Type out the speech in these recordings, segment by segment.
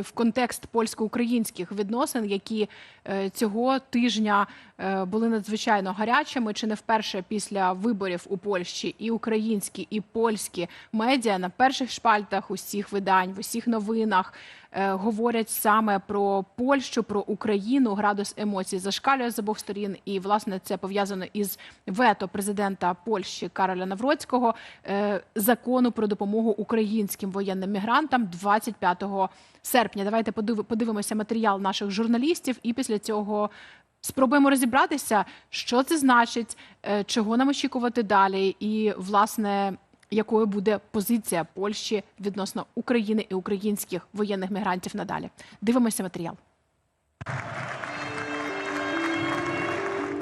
в контекст польсько-українських відносин, які е, цього тижня е, були надзвичайно гарячими, чи не вперше після виборів у Польщі і українські, і польські медіа на перших шпальтах усіх видань, в усіх новинах говорять саме про Польщу, про Україну. Градус емоцій зашкалює з обох сторін, і власне це пов'язано із вето президента Польщі Кароля Навроцького е, закону про допомогу українським воєнним мігрантам 25 серпня. Давайте подив- подивимося матеріал наших журналістів, і після цього спробуємо розібратися, що це значить, е, чого нам очікувати далі, і власне. Якою буде позиція Польщі відносно України і українських воєнних мігрантів надалі? Дивимося матеріал.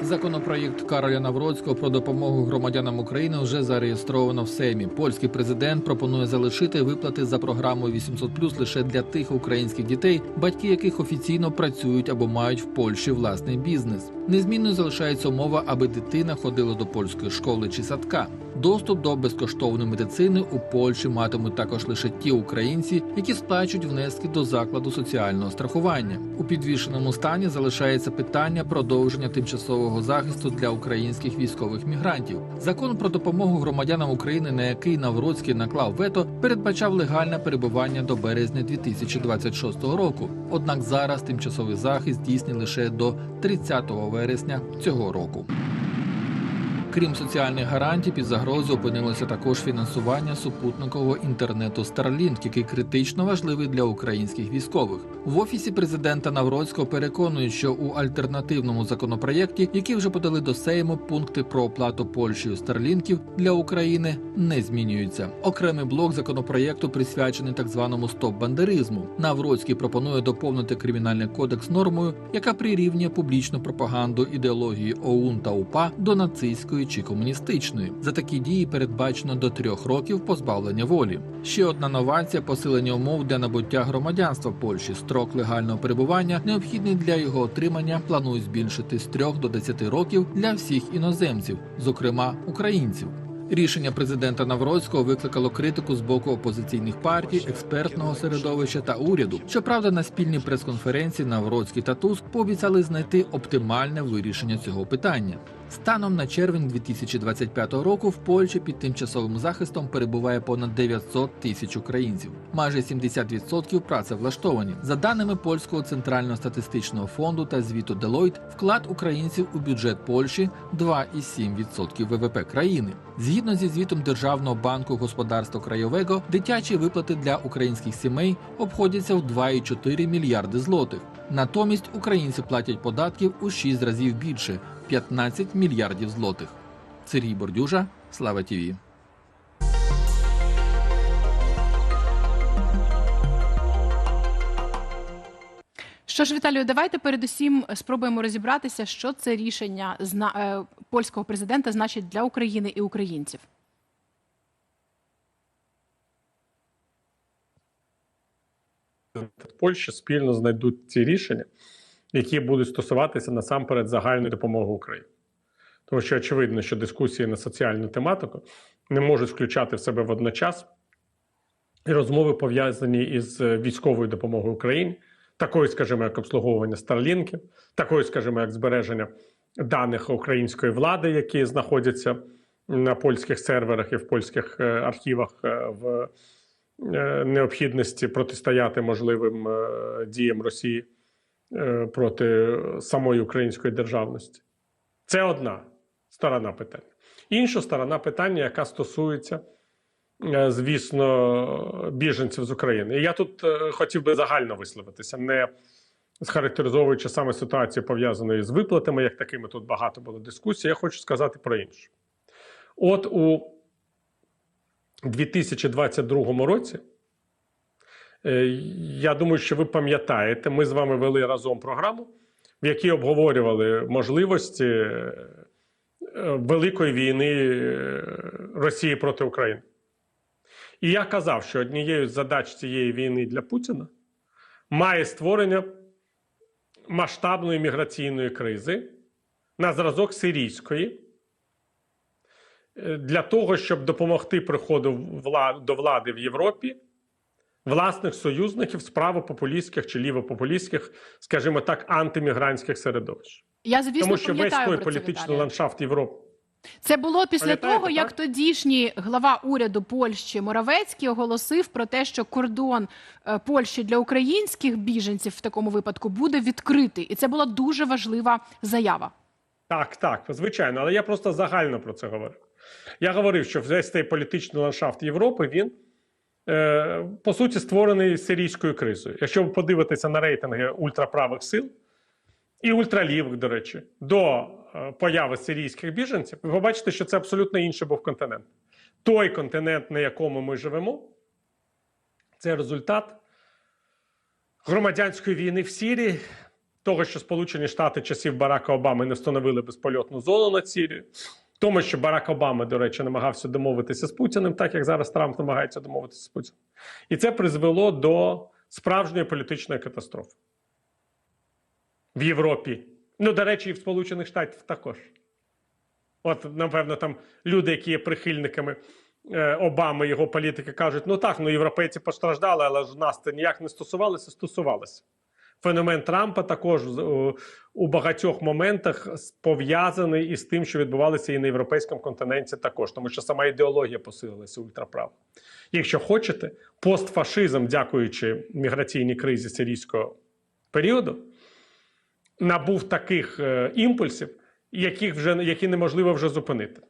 Законопроєкт Кароля Навроцького про допомогу громадянам України вже зареєстровано в Сеймі. Польський президент пропонує залишити виплати за програмою 800+, лише для тих українських дітей, батьки яких офіційно працюють або мають в Польщі власний бізнес. Незмінною залишається умова, аби дитина ходила до польської школи чи садка. Доступ до безкоштовної медицини у Польщі матимуть також лише ті українці, які сплачують внески до закладу соціального страхування. У підвішеному стані залишається питання продовження тимчасового захисту для українських військових мігрантів. Закон про допомогу громадянам України, на який Навроцький наклав вето, передбачав легальне перебування до березня 2026 року. Однак зараз тимчасовий захист дійсний лише до 30 вересня цього року. Крім соціальних гарантій, під загрозою опинилося також фінансування супутникового інтернету Starlink, який критично важливий для українських військових. В офісі президента Навроцького переконують, що у альтернативному законопроєкті, який вже подали до Сейму, пункти про оплату Польщею Старлінків для України не змінюються. Окремий блок законопроєкту присвячений так званому стоп-бандеризму. Навроцький пропонує доповнити кримінальний кодекс нормою, яка прирівнює публічну пропаганду ідеології ОУН та УПА до нацистської чи комуністичної. За такі дії передбачено до трьох років позбавлення волі. Ще одна новація посилення умов для набуття громадянства Польщі. Строк легального перебування, необхідний для його отримання, планують збільшити з 3 до 10 років для всіх іноземців, зокрема українців. Рішення президента Навроцького викликало критику з боку опозиційних партій, експертного середовища та уряду. Щоправда, на спільній прес-конференції Навроцький та Туск пообіцяли знайти оптимальне вирішення цього питання. Станом на червень 2025 року в Польщі під тимчасовим захистом перебуває понад 900 тисяч українців. Майже 70% працевлаштовані. За даними польського центрального статистичного фонду та звіту Deloitte, вклад українців у бюджет Польщі 2,7% ВВП країни. Згідно зі звітом Державного банку господарства краєвого, дитячі виплати для українських сімей обходяться в 2,4 мільярди злотих. Натомість українці платять податків у 6 разів більше 15 мільярдів злотих. Сергій Бордюжа, Слава ТІВІ. Що ж, Віталію, давайте передусім спробуємо розібратися, що це рішення зна- е, польського президента значить для України і українців. в Польщі спільно знайдуть ці рішення, які будуть стосуватися насамперед загальної допомоги Україні. Тому що очевидно, що дискусії на соціальну тематику не можуть включати в себе водночас розмови пов'язані із військовою допомогою Україні, такою, скажімо, як обслуговування старлінків, такою, скажімо, як збереження даних української влади, які знаходяться на польських серверах і в польських е, архівах е, в е, необхідності протистояти можливим е, діям Росії е, проти самої української державності. Це одна сторона питання. Інша сторона питання, яка стосується, е, звісно, біженців з України. І я тут е, хотів би загально висловитися, не схарактеризовуючи саме ситуацію, пов'язану з виплатами, як такими тут багато було дискусій. Я хочу сказати про інше. От у 2022 році, е, я думаю, що ви пам'ятаєте, ми з вами вели разом програму, в якій обговорювали можливості е, великої війни е, Росії проти України. І я казав, що однією з задач цієї війни для Путіна має створення масштабної міграційної кризи на зразок сирійської е, для того, щоб допомогти приходу до влади в Європі власних союзників з правопопулістських чи лівопопулістських, скажімо так, антимігрантських середовищ. Я звісно Тому що весь той політичний ландшафт Європи. Це було після Пам'ятаєте, того, як так? тодішній глава уряду Польщі Моравецький оголосив про те, що кордон е, Польщі для українських біженців в такому випадку буде відкритий, і це була дуже важлива заява. Так, так, звичайно, але я просто загально про це говорив. Я говорив, що весь цей політичний ландшафт Європи він по суті створений сирійською кризою. Якщо ви подивитеся на рейтинги ультраправих сил і ультралівих, до речі, до е, появи сирійських біженців, ви побачите, що це абсолютно інший був континент. Той континент, на якому ми живемо, це результат громадянської війни в Сірії, того, що Сполучені Штати часів Барака Обами не встановили безпольотну зону над Сірією, тому, що Барак Обама, до речі, намагався домовитися з Путіним, так як зараз Трамп намагається домовитися з Путіним. І це призвело до справжньої політичної катастрофи в Європі. Ну, до речі, і в Сполучених Штатах також. От, напевно, там люди, які є прихильниками е, Обами, його політики, кажуть: ну так, ну європейці постраждали, але ж нас це ніяк не стосувалося, стосувалося. Феномен Трампа також у- у багатьох моментах пов'язаний із тим, що відбувалося і на європейському континенті, також, тому що сама ідеологія посилилася ультраправо. Якщо хочете, постфашизм, дякуючи міграційній кризі сирійського періоду, набув таких е, імпульсів, яких вже які неможливо вже зупинити.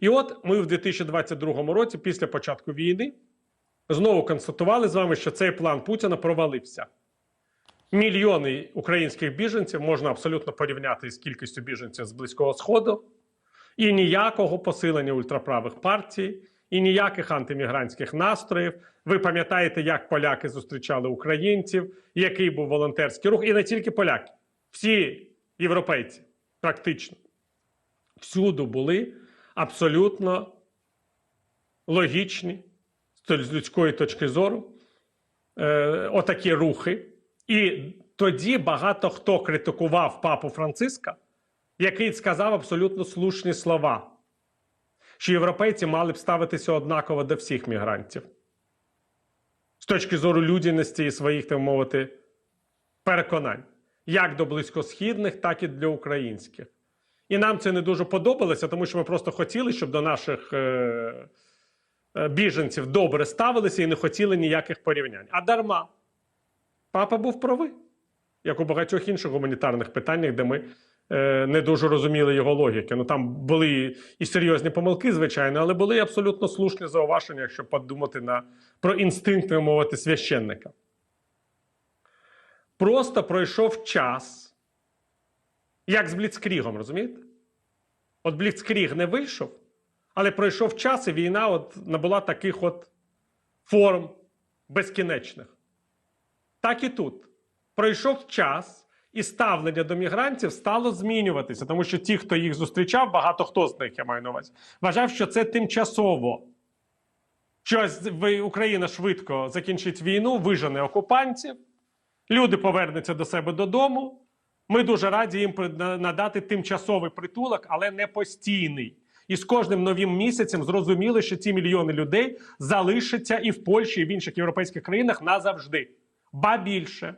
І от ми в 2022 році, після початку війни, знову констатували з вами, що цей план Путіна провалився. Мільйони українських біженців можна абсолютно порівняти із кількістю біженців з Близького Сходу, і ніякого посилення ультраправих партій, і ніяких антимігрантських настроїв. Ви пам'ятаєте, як поляки зустрічали українців, який був волонтерський рух, і не тільки поляки, всі європейці, практично. Всюди були абсолютно логічні з людської точки зору е, отакі рухи. І тоді багато хто критикував папу Франциска, який сказав абсолютно слушні слова, що європейці мали б ставитися однаково до всіх мігрантів з точки зору людяності і своїх, так мовити, переконань, як до близькосхідних, так і для українських. І нам це не дуже подобалося, тому що ми просто хотіли, щоб до наших е, е, біженців добре ставилися і не хотіли ніяких порівнянь. А дарма. Папа був правий, як у багатьох інших гуманітарних питаннях, де ми е, не дуже розуміли його логіки. Ну там були і серйозні помилки, звичайно, але були абсолютно слушні зауваження, якщо подумати на, про інстинкт, мовити, священника. Просто пройшов час, як з Бліцкрігом, розумієте? От Бліцкріг не вийшов, але пройшов час, і війна от набула таких от форм безкінечних. Так і тут. Пройшов час, і ставлення до мігрантів стало змінюватися, тому що ті, хто їх зустрічав, багато хто з них я маю на увазі, вважав, що це тимчасово. Що Україна швидко закінчить війну, вижене окупантів, люди повернуться до себе додому. Ми дуже раді їм надати тимчасовий притулок, але не постійний. І з кожним новим місяцем зрозуміли, що ці мільйони людей залишаться і в Польщі, і в інших європейських країнах назавжди. Ба більше.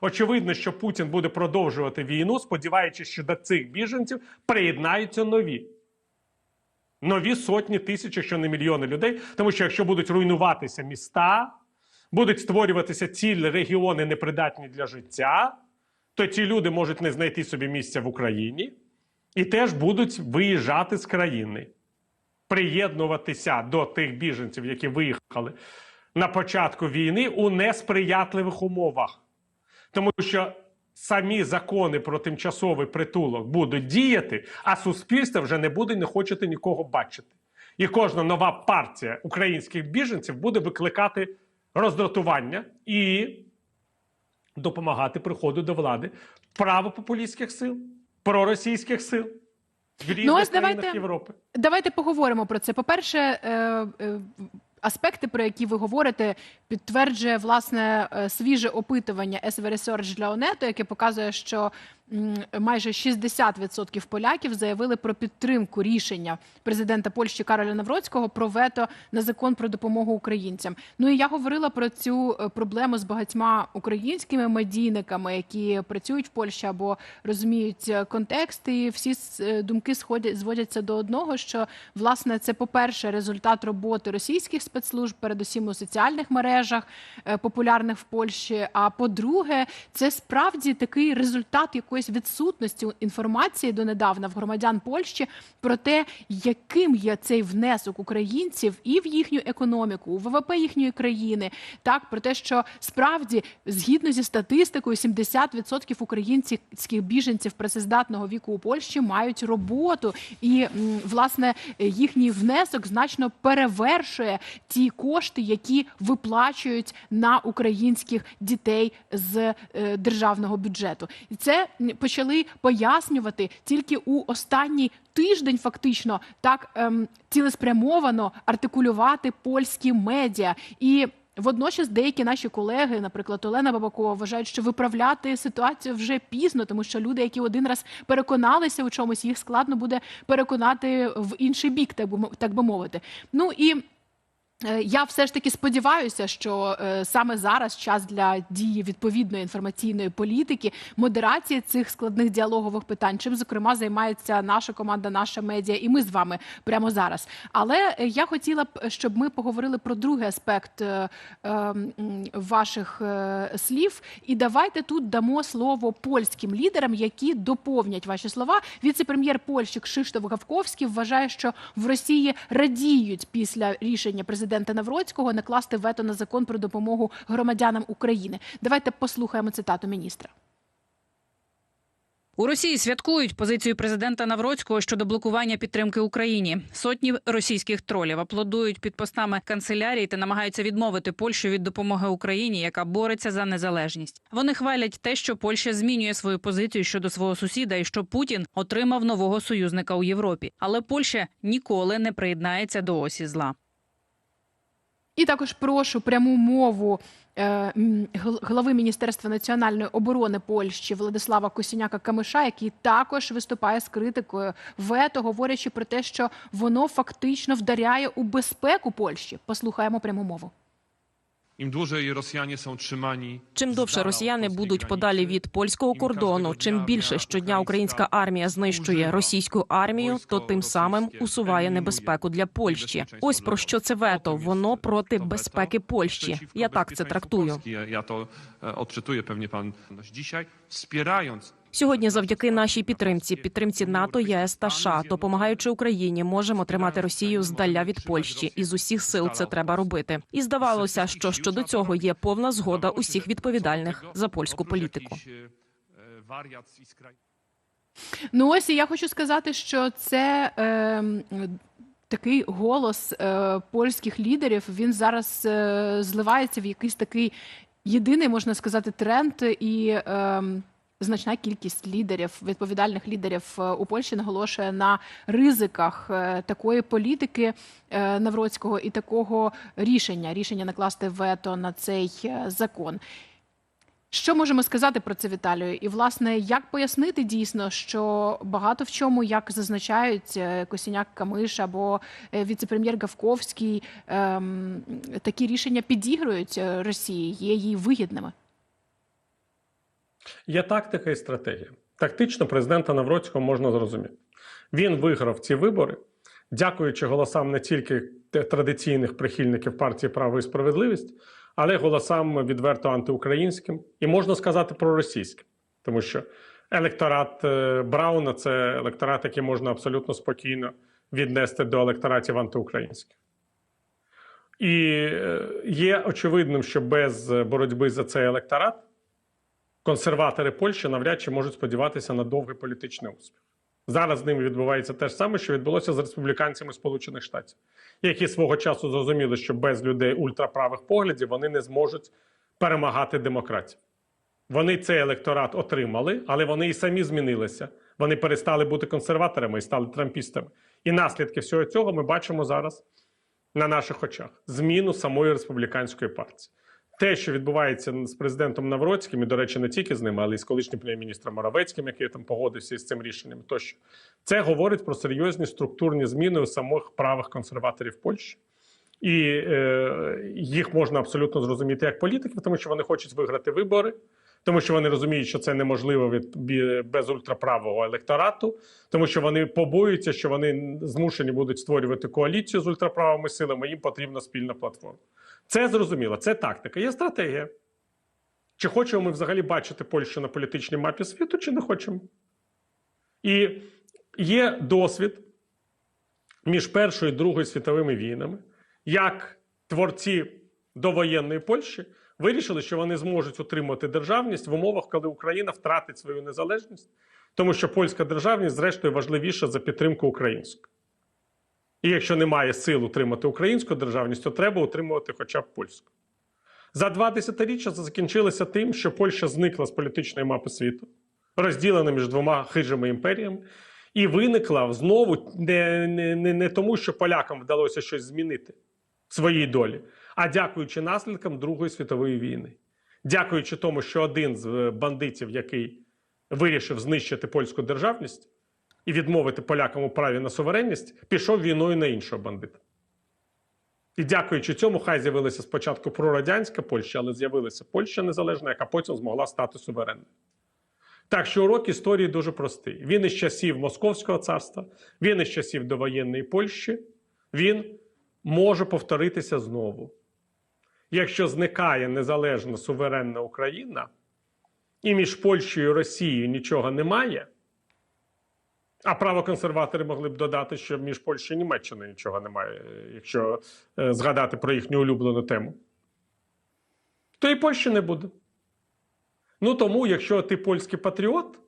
Очевидно, що Путін буде продовжувати війну, сподіваючись, що до цих біженців приєднаються нові. Нові сотні тисяч, якщо не мільйони людей. Тому що якщо будуть руйнуватися міста, будуть створюватися цілі регіони непридатні для життя, то ці люди можуть не знайти собі місця в Україні і теж будуть виїжджати з країни, приєднуватися до тих біженців, які виїхали на початку війни у несприятливих умовах. Тому що самі закони про тимчасовий притулок будуть діяти, а суспільство вже не буде не хочете нікого бачити. І кожна нова партія українських біженців буде викликати роздратування і допомагати приходу до влади правопопулістських сил, проросійських сил в різних Ну, ось давайте- Європи. Давайте поговоримо про це. По-перше, е, е, аспекти, про які ви говорите, підтверджує власне е, свіже опитування SV Research для ОНЕТО, яке показує, що майже 60% поляків заявили про підтримку рішення президента Польщі Кароля Навроцького про вето на закон про допомогу українцям. Ну і я говорила про цю е, проблему з багатьма українськими медійниками, які працюють в Польщі або розуміють е, контекст. І всі е, думки сходять зводяться до одного, що власне це, по-перше, результат роботи російських спецслужб, передусім у соціальних мережах, популярних в Польщі. А по-друге, це справді такий результат якоїсь відсутності інформації донедавна в громадян Польщі про те, яким є цей внесок українців і в їхню економіку, у ВВП їхньої країни. Так про те, що справді згідно зі статистикою, 70% українських біженців працездатного віку у Польщі мають роботу, і власне їхній внесок значно перевершує ті кошти, які виплачують на українських дітей з е, державного бюджету. І це почали пояснювати тільки у останній тиждень, фактично так ем, цілеспрямовано артикулювати польські медіа і. Водночас деякі наші колеги, наприклад, Олена Бабакова, вважають, що виправляти ситуацію вже пізно, тому що люди, які один раз переконалися у чомусь, їх складно буде переконати в інший бік, так би мовити. Ну і Я все ж таки сподіваюся, що е, саме зараз час для дії відповідної інформаційної політики, модерації цих складних діалогових питань, чим зокрема займається наша команда, наша медіа, і ми з вами прямо зараз. Але е, я хотіла б, щоб ми поговорили про другий аспект е, е, ваших е, слів. І давайте тут дамо слово польським лідерам, які доповнять ваші слова. Віце-прем'єр Польщі Кшиштоф Гавковський вважає, що в Росії радіють після рішення президента Навроцького накласти вето на закон про допомогу громадянам України. Давайте послухаємо цитату міністра. У Росії святкують позицію президента Навроцького щодо блокування підтримки Україні. Сотні російських тролів аплодують під постами канцелярії та намагаються відмовити Польщу від допомоги Україні, яка бореться за незалежність. Вони хвалять те, що Польща змінює свою позицію щодо свого сусіда, і що Путін отримав нового союзника у Європі. Але Польща ніколи не приєднається до осі зла. І також прошу пряму мову е, глави Міністерства національної оборони Польщі Владислава Косіняка Камиша, який також виступає з критикою вето, говорячи про те, що воно фактично вдаряє у безпеку Польщі. Послухаємо пряму мову. Чим довше росіяни будуть подалі від польського кордону, чим більше щодня українська армія знищує російську армію, то тим самим усуває небезпеку для Польщі. Ось про що це вето. Воно проти безпеки Польщі. Я так це трактую. Polski. Ja, ja to e, odczytuję Сьогодні, завдяки нашій підтримці, підтримці НАТО, ЄС та США, допомагаючи Україні, можемо тримати Росію здаля від Польщі, і з усіх сил це треба робити. І здавалося, що щодо цього є повна згода усіх відповідальних за польську політику. Ну ось і я хочу сказати, що це е, такий голос е, польських лідерів. Він зараз е, зливається в якийсь такий єдиний, можна сказати, тренд і. Е, Значна кількість лідерів, відповідальних лідерів е, у Польщі наголошує на ризиках е, такої політики е, Навроцького і такого рішення рішення накласти вето на цей закон. Що можемо сказати про це, Віталію? І власне, як пояснити дійсно, що багато в чому, як зазначають Косіняк Камиш або віце-прем'єр Гавковський, ем, такі рішення підігрують Росії, є їй вигідними? Є тактика і стратегія. Тактично президента Навроцького можна зрозуміти. Він виграв ці вибори, дякуючи голосам не тільки традиційних прихильників партії Право і справедливість, але голосам відверто антиукраїнським і можна сказати проросійським, тому що електорат е, Брауна це електорат, який можна абсолютно спокійно віднести до електоратів антиукраїнських. І е, є очевидним, що без боротьби за цей електорат консерватори Польщі навряд чи можуть сподіватися на довгий політичний успіх. Зараз з ними відбувається те ж саме, що відбулося з республіканцями Сполучених Штатів, які свого часу зрозуміли, що без людей ультраправих поглядів вони не зможуть перемагати демократів. Вони цей електорат отримали, але вони і самі змінилися. Вони перестали бути консерваторами і стали трампістами. І наслідки всього цього ми бачимо зараз на наших очах: зміну самої республіканської партії. Те, що відбувається з президентом Навроцьким, і, до речі, не тільки з ним, але й з колишнім прем'єр-міністром Моровецьким, який там погодився із цим рішенням, тощо це говорить про серйозні структурні зміни у самих правих консерваторів Польщі. І е, їх можна абсолютно зрозуміти як політиків, тому що вони хочуть виграти вибори, тому що вони розуміють, що це неможливо від без ультраправого електорату, тому що вони побоюються, що вони змушені будуть створювати коаліцію з ультраправими силами. Їм потрібна спільна платформа. Це зрозуміло, це тактика. Є стратегія. Чи хочемо ми взагалі бачити Польщу на політичній мапі світу, чи не хочемо? І є досвід між Першою і Другою світовими війнами, як творці довоєнної Польщі вирішили, що вони зможуть утримувати державність в умовах, коли Україна втратить свою незалежність, тому що польська державність, зрештою, важливіша за підтримку української. І якщо немає сил утримати українську державність, то треба утримувати хоча б польську. За два десятиріччя це закінчилося тим, що Польща зникла з політичної мапи світу, розділена між двома хижими імперіями, і виникла знову не, не, не, не тому, що полякам вдалося щось змінити в своїй долі, а дякуючи наслідкам Другої світової війни. Дякуючи тому, що один з е, бандитів, який вирішив знищити польську державність і відмовити полякам у праві на суверенність, пішов війною на іншого бандита. І дякуючи цьому, хай з'явилася спочатку прорадянська Польща, але з'явилася Польща незалежна, яка потім змогла стати суверенною. Так що урок історії дуже простий. Він із часів Московського царства, він із часів довоєнної Польщі, він може повторитися знову. Якщо зникає незалежна суверенна Україна, і між Польщею і Росією нічого немає, а правоконсерватори могли б додати, що між Польщею і Німеччиною нічого немає, якщо е, згадати про їхню улюблену тему, то і Польщі не буде. Ну тому, якщо ти польський патріот,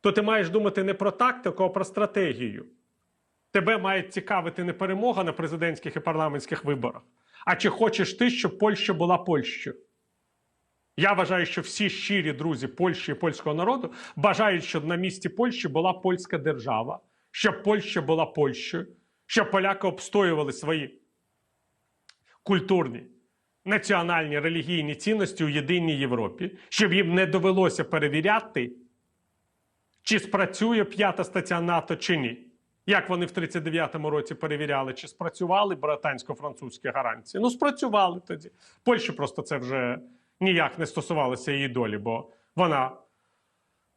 то ти маєш думати не про тактику, а про стратегію. Тебе має цікавити не перемога на президентських і парламентських виборах, а чи хочеш ти, щоб Польща була Польщею. Я вважаю, що всі щирі друзі Польщі і польського народу бажають, щоб на місці Польщі була польська держава, щоб Польща була Польщею, щоб поляки обстоювали свої культурні, національні релігійні цінності у єдиній Європі, щоб їм не довелося перевіряти, чи спрацює п'ята стаття НАТО чи ні. Як вони в 39-му році перевіряли, чи спрацювали британсько-французькі гарантії? Ну, спрацювали тоді. Польщі просто це вже ніяк не стосувалося її долі, бо вона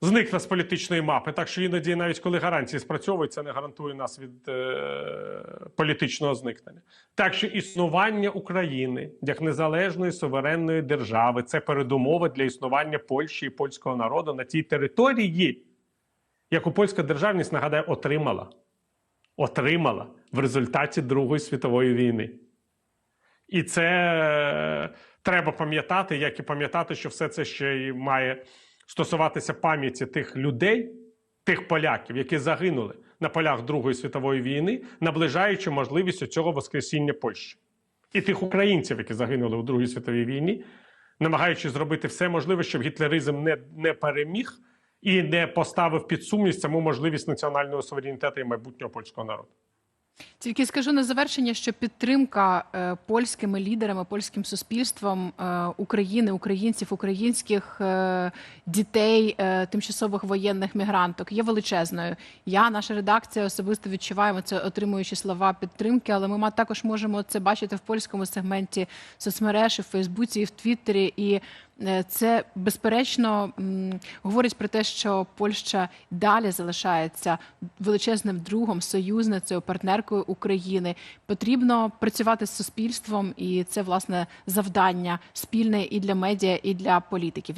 зникла з політичної мапи. Так що іноді, навіть коли гарантії спрацьовують, це не гарантує нас від е- політичного зникнення. Так що існування України як незалежної суверенної держави це передумова для існування Польщі і польського народу на тій території, яку польська державність, нагадаю, отримала. Отримала в результаті Другої світової війни. І це треба пам'ятати, як і пам'ятати, що все це ще й має стосуватися пам'яті тих людей, тих поляків, які загинули на полях Другої світової війни, наближаючи можливість цього воскресіння Польщі, і тих українців, які загинули у Другій світовій війні, намагаючись зробити все можливе, щоб гітлеризм не, не переміг і не поставив під сумнів саму можливість національного суверенітету і майбутнього польського народу. Тільки скажу на завершення, що підтримка е, польськими лідерами, польським суспільством е, України, українців, українських е, дітей, е, тимчасових воєнних мігранток є величезною. Я, наша редакція особисто відчуваємо це, отримуючи слова підтримки, але ми також можемо це бачити в польському сегменті соцмереж, і в Фейсбуці, і в Твіттері. І це безперечно говорить про те, що Польща далі залишається величезним другом, союзницею, партнеркою України. Потрібно працювати з суспільством, і це власне завдання спільне і для медіа, і для політиків.